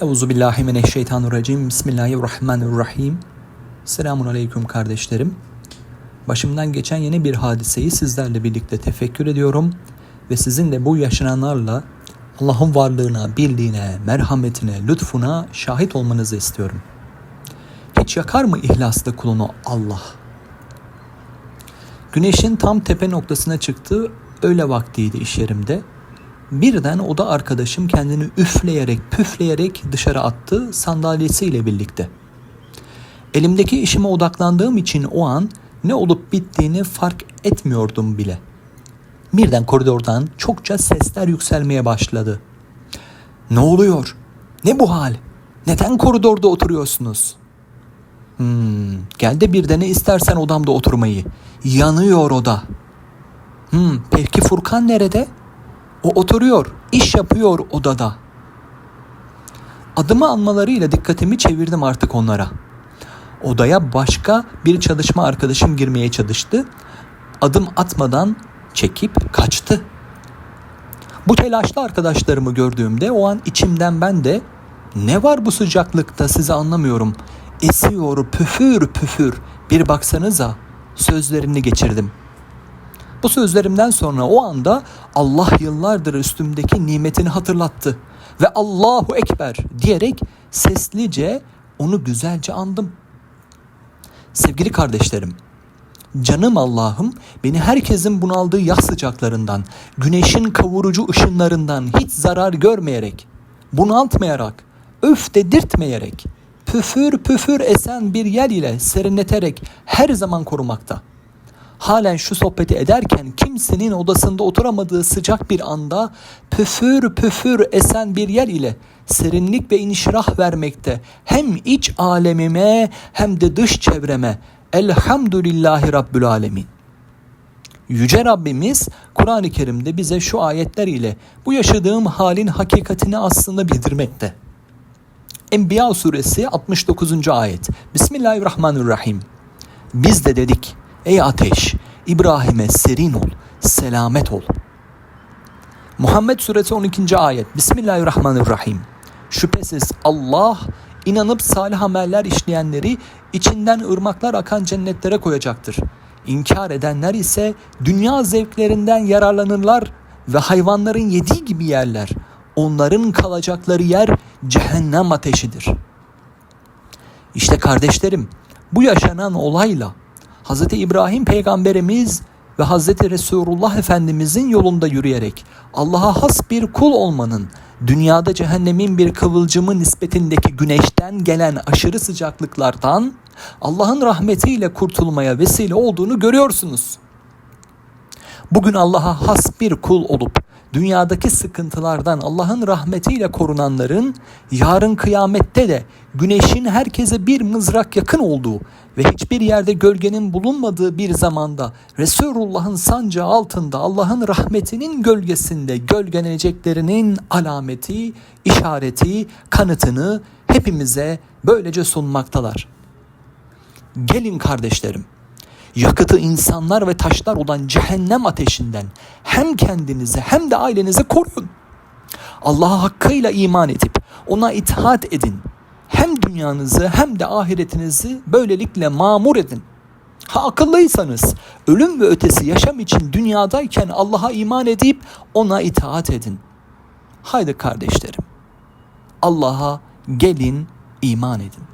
Euzu billahi mineşşeytanirracim. Bismillahirrahmanirrahim. Selamun aleyküm kardeşlerim. Başımdan geçen yeni bir hadiseyi sizlerle birlikte tefekkür ediyorum ve sizin de bu yaşananlarla Allah'ın varlığına, birliğine, merhametine, lütfuna şahit olmanızı istiyorum. Hiç yakar mı ihlaslı kulunu Allah? Güneşin tam tepe noktasına çıktığı öğle vaktiydi iş yerimde. Birden oda arkadaşım kendini üfleyerek püfleyerek dışarı attı sandalyesiyle birlikte. Elimdeki işime odaklandığım için o an ne olup bittiğini fark etmiyordum bile. Birden koridordan çokça sesler yükselmeye başladı. Ne oluyor? Ne bu hal? Neden koridorda oturuyorsunuz? Hmm, gel de bir de ne istersen odamda oturmayı. Yanıyor oda. Hmm, peki Furkan nerede? O oturuyor, iş yapıyor odada. Adımı almalarıyla dikkatimi çevirdim artık onlara. Odaya başka bir çalışma arkadaşım girmeye çalıştı. Adım atmadan çekip kaçtı. Bu telaşlı arkadaşlarımı gördüğümde o an içimden ben de ne var bu sıcaklıkta sizi anlamıyorum. Esiyor püfür püfür bir baksanıza sözlerini geçirdim. Bu sözlerimden sonra o anda Allah yıllardır üstümdeki nimetini hatırlattı ve Allahu Ekber diyerek seslice onu güzelce andım. Sevgili kardeşlerim, canım Allah'ım beni herkesin bunaldığı yaz sıcaklarından, güneşin kavurucu ışınlarından hiç zarar görmeyerek, bunaltmayarak, öf dedirtmeyerek, püfür püfür esen bir yer ile serinleterek her zaman korumakta.'' Halen şu sohbeti ederken kimsenin odasında oturamadığı sıcak bir anda püfür püfür esen bir yer ile serinlik ve inşirah vermekte hem iç alemime hem de dış çevreme elhamdülillahi rabbül alemin. Yüce Rabbimiz Kur'an-ı Kerim'de bize şu ayetler ile bu yaşadığım halin hakikatini aslında bildirmekte. Enbiya suresi 69. ayet. Bismillahirrahmanirrahim. Biz de dedik Ey ateş İbrahim'e serin ol, selamet ol. Muhammed suresi 12. ayet. Bismillahirrahmanirrahim. Şüphesiz Allah inanıp salih ameller işleyenleri içinden ırmaklar akan cennetlere koyacaktır. İnkar edenler ise dünya zevklerinden yararlanırlar ve hayvanların yediği gibi yerler. Onların kalacakları yer cehennem ateşidir. İşte kardeşlerim bu yaşanan olayla Hz. İbrahim peygamberimiz ve Hz. Resulullah Efendimizin yolunda yürüyerek Allah'a has bir kul olmanın dünyada cehennemin bir kıvılcımı nispetindeki güneşten gelen aşırı sıcaklıklardan Allah'ın rahmetiyle kurtulmaya vesile olduğunu görüyorsunuz. Bugün Allah'a has bir kul olup dünyadaki sıkıntılardan Allah'ın rahmetiyle korunanların yarın kıyamette de güneşin herkese bir mızrak yakın olduğu ve hiçbir yerde gölgenin bulunmadığı bir zamanda Resulullah'ın sancağı altında Allah'ın rahmetinin gölgesinde gölgeleneceklerinin alameti, işareti, kanıtını hepimize böylece sunmaktalar. Gelin kardeşlerim yakıtı insanlar ve taşlar olan cehennem ateşinden hem kendinizi hem de ailenizi koruyun. Allah'a hakkıyla iman edip ona itaat edin. Hem dünyanızı hem de ahiretinizi böylelikle mamur edin. Ha akıllıysanız ölüm ve ötesi yaşam için dünyadayken Allah'a iman edip ona itaat edin. Haydi kardeşlerim Allah'a gelin iman edin.